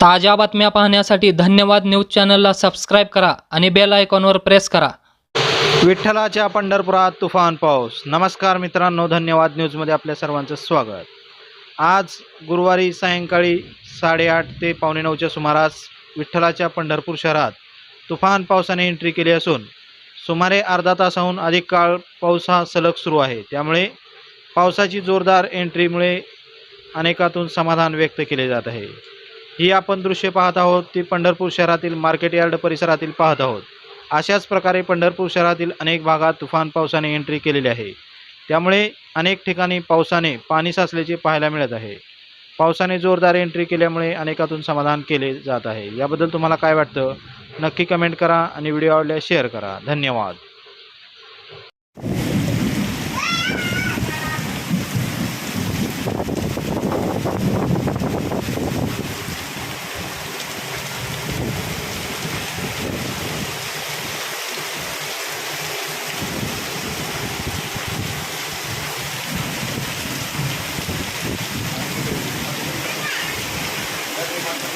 ताज्या बातम्या पाहण्यासाठी धन्यवाद न्यूज चॅनलला सबस्क्राईब करा आणि बेल आयकॉनवर प्रेस करा. विठ्ठलाच्या पंढरपुरात तुफान पाऊस. नमस्कार मित्रांनो धन्यवाद न्यूजमध्ये आपल्या सर्वांचं स्वागत. आज गुरुवारी सायंकाळी साडेआठ ते पावणे नऊच्या सुमारास विठ्ठलाच्या पंढरपूर शहरात तुफान पावसाने एंट्री केली असून सुमारे अर्धा तासाहून अधिक काळ पाऊस हा सलग सुरू आहे. त्यामुळे पावसाची जोरदार एंट्रीमुळे अनेकातून समाधान व्यक्त केले जात आहे. ही आपण दृश्य पाहत आहोत ती पंढरपूर शहरातील मार्केट यार्ड परिसरातील पाहत आहोत. अशाच प्रकारे पंढरपूर शहरातील अनेक भागात तुफान पावसाने एंट्री केलेली आहे. त्यामुळे अनेक ठिकाणी पावसाने पाणी साचल्याचे पाहायला मिळत आहे. पावसाने जोरदार एंट्री केल्यामुळे अनेकातून समाधान केले जात आहे. याबद्दल तुम्हाला काय वाटतं? नक्की कमेंट करा आणि व्हिडिओ आवडल्यास शेअर करा. धन्यवाद. 何?